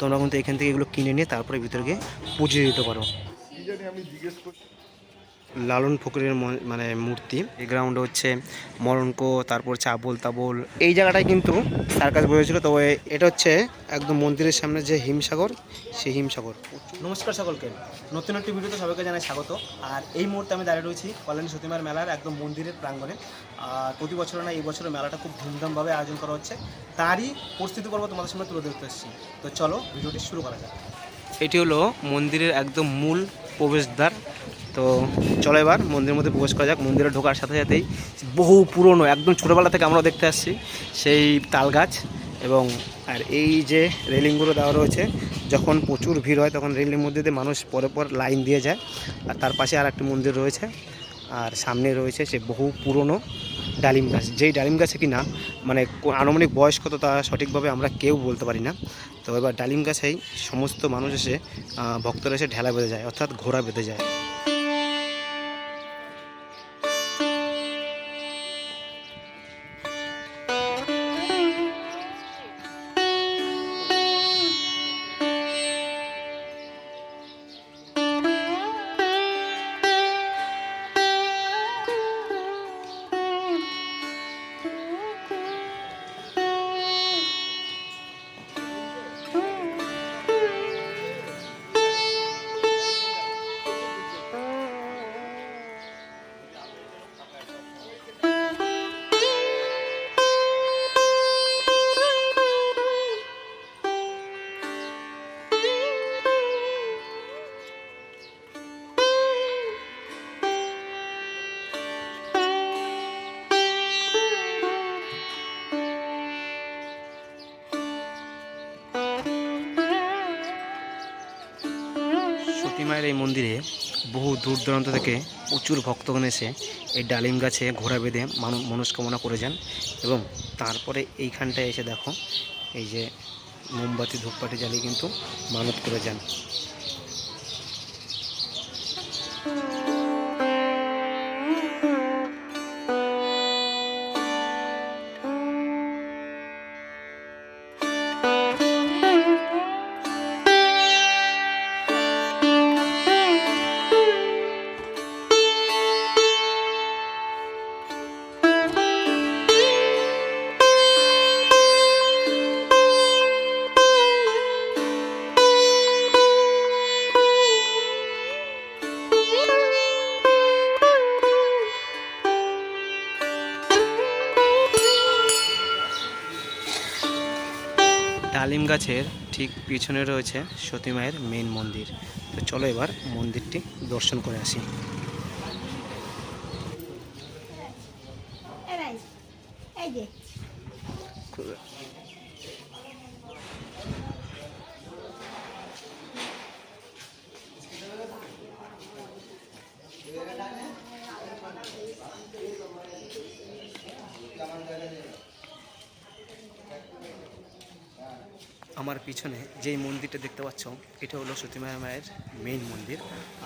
তোমরা কিন্তু এখান থেকে এগুলো কিনে নিয়ে তারপরে ভিতরে গিয়ে পুজো দিতে পারো। জিজ্ঞেস করছি লালন ফকিরের ম- মানে মূর্তি। এই গ্রাউন্ডে হচ্ছে মরণকো তারপর হচ্ছে আবোল তাবোল। এই জায়গাটায় কিন্তু সার্কাস বসেছিল তবে এটা হচ্ছে একদম মন্দিরের সামনে যে হিমসাগর সেই হিমসাগর। নমস্কার সকলকে। নতুন একটি ভিডিওতে সবাইকে জানাই স্বাগত। আর এই মুহূর্তে আমি দাঁড়িয়ে রয়েছি কল্যাণী সতীমার মেলার একদম মন্দিরের প্রাঙ্গণে। আর প্রতি বছর না এই বছরের মেলাটা খুব ধুমধামভাবে আয়োজন করা হচ্ছে। তারই পরিস্থিতি পর্ব তোমাদের সামনে তুলে ধরতে এসেছি। তো চলো ভিডিওটি শুরু করা যাক। এটি হলো মন্দিরের একদম মূল প্রবেশদ্বার। তো চলো এবার মন্দিরের মধ্যে প্রবেশ করা যাক। মন্দিরে ঢোকার সাথে সাথেই বহু পুরনো, একদম ছোটোবেলা থেকে আমরা দেখতে আসছি সেই তাল গাছ এবং আর এই যে রেলিংগুলো দেওয়া রয়েছে, যখন প্রচুর ভিড় হয় তখন রেলিংয়ের মধ্যে দিয়ে মানুষ পরে পর লাইন দিয়ে যায়। আর তার পাশে আর একটা মন্দির রয়েছে আর সামনে রয়েছে সে বহু পুরনো ডালিম গাছ। যেই ডালিম গাছে কি না মানে আনুমানিক বয়স কত তা সঠিকভাবে আমরা কেউ বলতে পারি না। তো এবার ডালিম গাছেই সমস্ত মানুষ এসে ভক্তরা এসে ঢেলা বেঁধে যায়, অর্থাৎ ঘোড়া বেঁধে যায়। এই মন্দিরে বহু দূর দূরান্ত থেকে প্রচুর ভক্তগণ এসে এই ডালিম গাছে ঘোড়া বেঁধে মানুষ মনস্কামনা করে যান এবং তারপরে এইখানটায় এসে দেখো, এই যে মোমবাতি ধূপপাটি জ্বালিয়ে কিন্তু মানত করে যান। ডালিম গাছের ঠিক পিছনে রয়েছে সতী মায়ের মেন মন্দির। তো চলো এবার মন্দিরটি দর্শন করে আসি। এই যে। আমার পিছনে যেই মন্দিরটা দেখতে পাচ্ছ, এটা হলো সতীমায়া মায়ের মেইন মন্দির।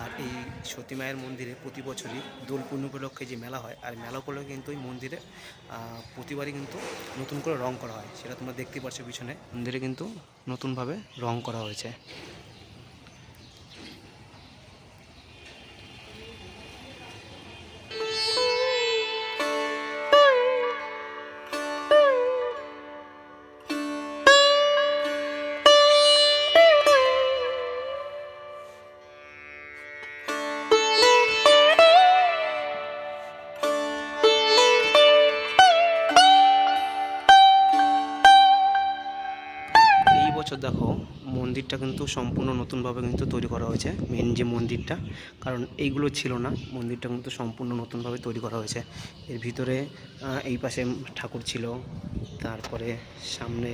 আর এই সতী মায়ের মন্দিরে প্রতি বছরই দোল পূর্ণ উপলক্ষে যে মেলা হয়, আর মেলা উপলক্ষে কিন্তু এই মন্দিরে প্রতিবারই কিন্তু নতুন করে রং করা হয়। সেটা তোমরা দেখতে পাচ্ছ পিছনে। মন্দিরে কিন্তু নতুনভাবে রং করা হয়েছে। বছর দেখো, মন্দিরটা কিন্তু সম্পূর্ণ নতুনভাবে কিন্তু তৈরি করা হয়েছে মেন যে মন্দিরটা। কারণ এইগুলো ছিল না, মন্দিরটা কিন্তু সম্পূর্ণ নতুনভাবে তৈরি করা হয়েছে। এর ভিতরে এই পাশে ঠাকুর ছিল, তারপরে সামনে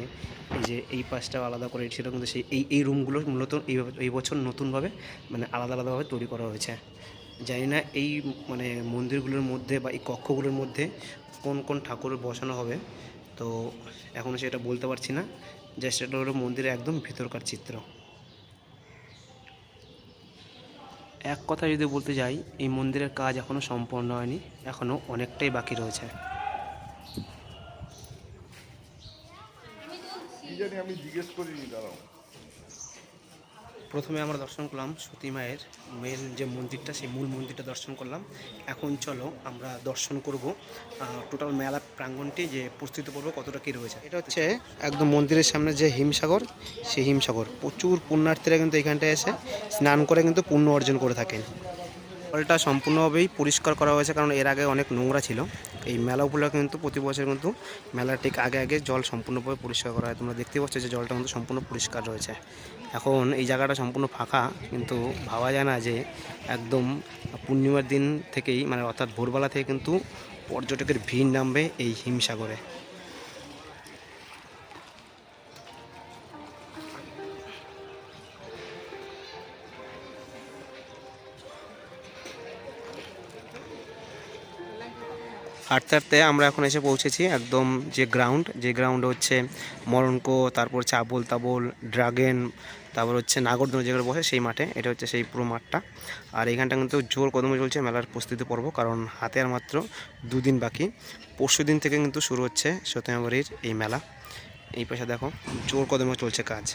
এই যে এই পাশটাও আলাদা করে ছিল, কিন্তু সেই এই এই রুমগুলো মূলত এই বছর নতুনভাবে মানে আলাদা আলাদাভাবে তৈরি করা হয়েছে। জানি না এই মানে মন্দিরগুলোর মধ্যে বা এই কক্ষগুলোর মধ্যে কোন কোন ঠাকুর বসানো হবে, তো এখনও সেটা বলতে পারছি না। জাস্ট সেটা হলো মন্দিরের একদম ভিতরকার চিত্র। এক কথা যদি বলতে যাই, এই মন্দিরের কাজ এখনও সম্পন্ন হয়নি এখনও অনেকটাই বাকি রয়েছে। আমি জিজ্ঞেস করিনি, দাঁড়াও। প্রথমে আমরা দর্শন করলাম সতী মায়ের মেন যে মন্দিরটা, সেই মূল মন্দিরটা দর্শন করলাম। এখন চলো আমরা দর্শন করব টোটাল মেলা প্রাঙ্গণটি যে প্রস্তুতি পর্ব কতটা কী রয়েছে। এটা হচ্ছে একদম মন্দিরের সামনে যে হিমসাগর, সেই হিমসাগর। প্রচুর পুণ্যার্থীরা কিন্তু এখানটায় এসে স্নান করে কিন্তু পুণ্য অর্জন করে থাকেন। জলটা সম্পূর্ণভাবেই পরিষ্কার করা হয়েছে, কারণ এর আগে অনেক নোংরা ছিল। এই মেলা উপলক্ষে কিন্তু প্রতি বছর কিন্তু মেলার ঠিক আগে আগে জল সম্পূর্ণভাবে পরিষ্কার করা হয়। তোমরা দেখতে পাচ্ছ যে জলটা কিন্তু সম্পূর্ণ পরিষ্কার রয়েছে। এখন এই জায়গাটা সম্পূর্ণ ফাঁকা, কিন্তু ভাবা যায় না যে একদম পূর্ণিমার দিন থেকেই মানে অর্থাৎ ভোরবেলা থেকে কিন্তু পর্যটকের ভিড় নামবে এই হিমসাগরে। হাঁটতে হাঁটতে আমরা এখন এসে পৌঁছেছি একদম যে গ্রাউন্ড যে গ্রাউন্ড হচ্ছে মরণকো, তারপর হচ্ছে চাবল তাবল, ড্রাগেন, তারপর হচ্ছে নাগরদোলা যেগুলো বসে সেই মাঠে, এটা হচ্ছে সেই পুরো মাঠটা। আর এইখানটা কিন্তু জোর কদমে চলছে মেলার প্রস্তুতি পর্ব, কারণ হাতে আর মাত্র দুদিন বাকি। পরশু দিন থেকে কিন্তু শুরু হচ্ছে সত্যনাবাড়ির এই মেলা। এই পাশে দেখো, জোর কদমে চলছে কাজ।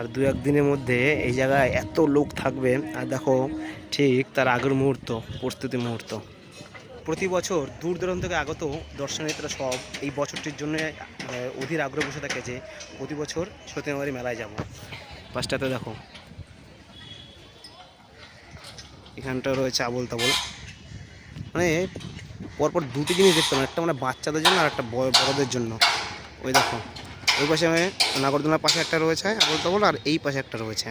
আর দু একদিনের মধ্যে এই জায়গায় এত লোক থাকবে। আর দেখো, ঠিক তার আগের মুহূর্ত, প্রস্তুতি মুহূর্ত। প্রতি বছর দূর দূরান্ত থেকে আগত দর্শনার্থীরা সব এই বছরটির জন্য অধীর আগ্রহ বসে থাকে যে প্রতি বছর সত্যনাবাড়ি মেলায় যাব। পাঁচটাতে দেখো এখানটা রয়েছে আবল তাবল মানে পরপর দুটি জিনিস দেখতে পাবেন একটা মানে বাচ্চাদের জন্য আর একটা বড়- বড়দের জন্য। ওই দেখো ওই পাশে নাগরদোলার পাশে একটা রয়েছে, আবল তাবল, আর এই পাশে একটা রয়েছে।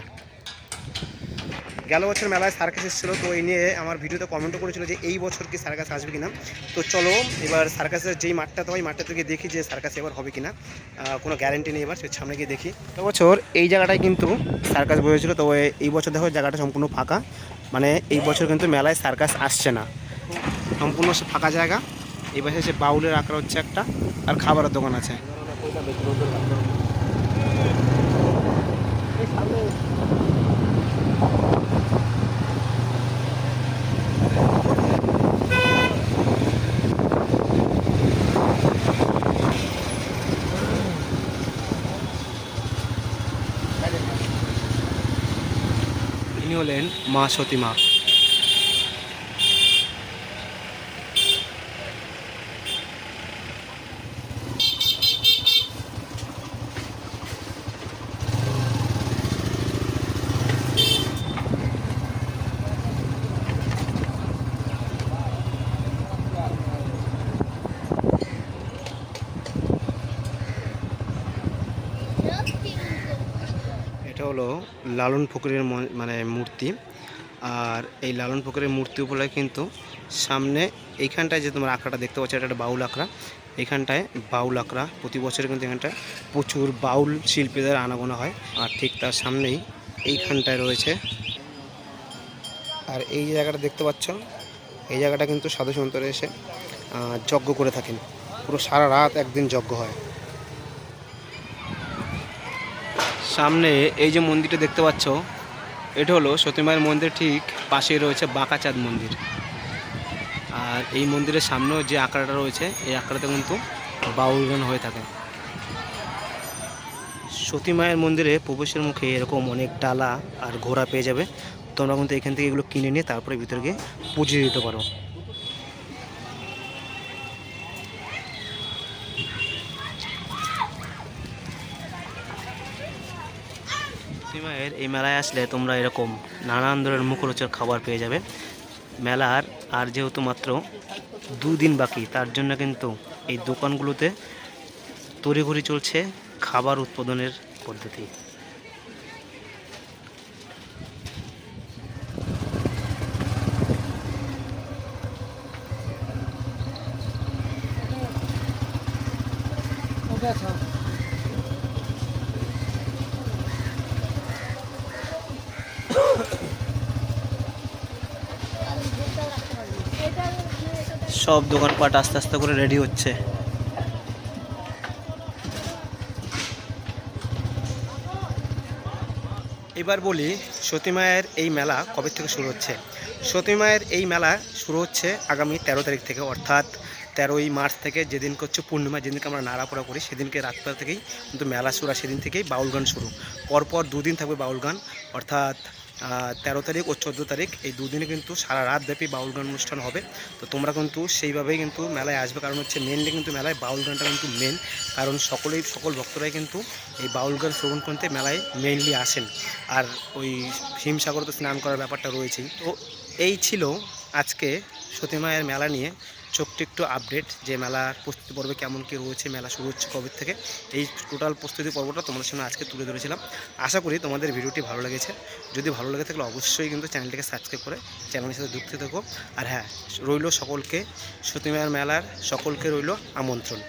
গেল বছর মেলায় সার্কাস এসেছিল, তো এই নিয়ে আমার ভিডিওতে কমেন্টও করেছিল যে এই বছর কি সার্কাস আসবে কিনা। তো চলো, এবার সার্কাসের যেই মাঠটাতে হয় মাঠটা থেকে দেখি যে সার্কাস এবার হবে কিনা। কোনো গ্যারেন্টি নেই এবার, সে সামনে গিয়ে দেখি। তো বছর এই জায়গাটায় কিন্তু সার্কাস বসেছিল, তো এই বছর দেখো জায়গাটা সম্পূর্ণ ফাঁকা। মানে এই বছর কিন্তু মেলায় সার্কাস আসছে না। সম্পূর্ণ ফাঁকা জায়গা। এই পাশে সে বাউলের আকার হচ্ছে একটা, আর খাবারের দোকান আছে। ইনি হলেন মা সতী হলো লালন ফকিরের মানে মূর্তি। আর এই লালন ফকিরের মূর্তি উপলক্ষে কিন্তু সামনে এইখানটায় যে তোমার আঁকড়াটা দেখতে পাচ্ছ, এটা একটা বাউল আঁকড়া এখানটায় বাউল আঁকড়া প্রতি বছর কিন্তু এখানটায় প্রচুর বাউল শিল্পীদের আনাগোনা হয়। আর ঠিক তার সামনেই এইখানটায় রয়েছে। আর এই জায়গাটা দেখতে পাচ্ছ, এই জায়গাটা কিন্তু সাধু সন্তরা এসে যজ্ঞ করে থাকেন। পুরো সারা রাত একদিন যজ্ঞ হয়। সামনে এই যে মন্দিরটা দেখতে পাচ্ছ, এটা হলো সতীমায়ের মন্দির, ঠিক পাশেই রয়েছে বাঁকাচাঁদ মন্দির। আর এই মন্দিরের সামনেও যে আঁকড়াটা রয়েছে, এই আঁকড়াতে কিন্তু বাউল গান হয়ে থাকে। সতী মায়ের মন্দিরে প্রবেশের মুখে এরকম অনেক ডালা আর ঘোড়া পেয়ে যাবে। তোমরা কিন্তু এখান থেকে এগুলো কিনে নিয়ে তারপরে ভিতরে গিয়ে পুজো দিতে পারো। সীমায়ের এই মেলায় আসলে তোমরা এরকম নানান ধরনের মুখরোচক খাবার পেয়ে যাবে। মেলার আর যেহেতু মাত্র দুদিন বাকি, তার জন্য কিন্তু এই দোকানগুলোতে তড়িঘড়ি চলছে খাবার উৎপাদনের পদ্ধতি। সব দোকানপাট আস্তে আস্তে করে রেডি হচ্ছে। এবার বলি সতী মায়ের এই মেলা কবে থেকে শুরু হচ্ছে? সতী মায়ের এই মেলা শুরু হচ্ছে আগামী তেরো তারিখ থেকে, অর্থাৎ তেরোই মার্চ থেকে যেদিন হচ্ছে পূর্ণিমা, যেদিনকে আমরা নাড়াপোড়া করি, সেদিনকে রাতটা থেকেই, কিন্তু মেলা শুরু সেদিন থেকেই বাউল গান শুরু। পরপর দুদিন থাকবে বাউল গান, অর্থাৎ তেরো তারিখ ও চোদ্দ তারিখ, এই দুদিনে কিন্তু সারা রাত ব্যাপী বাউল গান অনুষ্ঠান হবে। তো তোমরা কিন্তু সেইভাবেই কিন্তু মেলায় আসবে। কারণ হচ্ছে মেনলি কিন্তু মেলায় বাউল গানটা কিন্তু মেন কারণ সকলেই, সকল ভক্তরাই কিন্তু এই বাউল গান শ্রবণ করতে মেলায় মেনলি আসেন। আর ওই হিমসাগর তো স্নান করার ব্যাপারটা রয়েছেই। তো এই ছিল আজকে সতী মায়ের মেলা নিয়ে ছোট্ট একটু আপডেট যে মেলার প্রস্তুতি পর্বে কেমন কী রয়েছে, মেলা শুরু হচ্ছে কবে থেকে, এই টোটাল প্রস্তুতি পর্বটা তোমাদের সামনে আজকে তুলে ধরেছিলাম। আশা করি তোমাদের ভিডিওটি ভালো লেগেছে। যদি ভালো লেগে থাকলে অবশ্যই কিন্তু চ্যানেলটিকে সাবস্ক্রাইব করে চ্যানেলের সাথে যুক্ত থাকো। আর হ্যাঁ রইল সকলকে সতী মায়ের মেলার সকলকে রইল আমন্ত্রণ।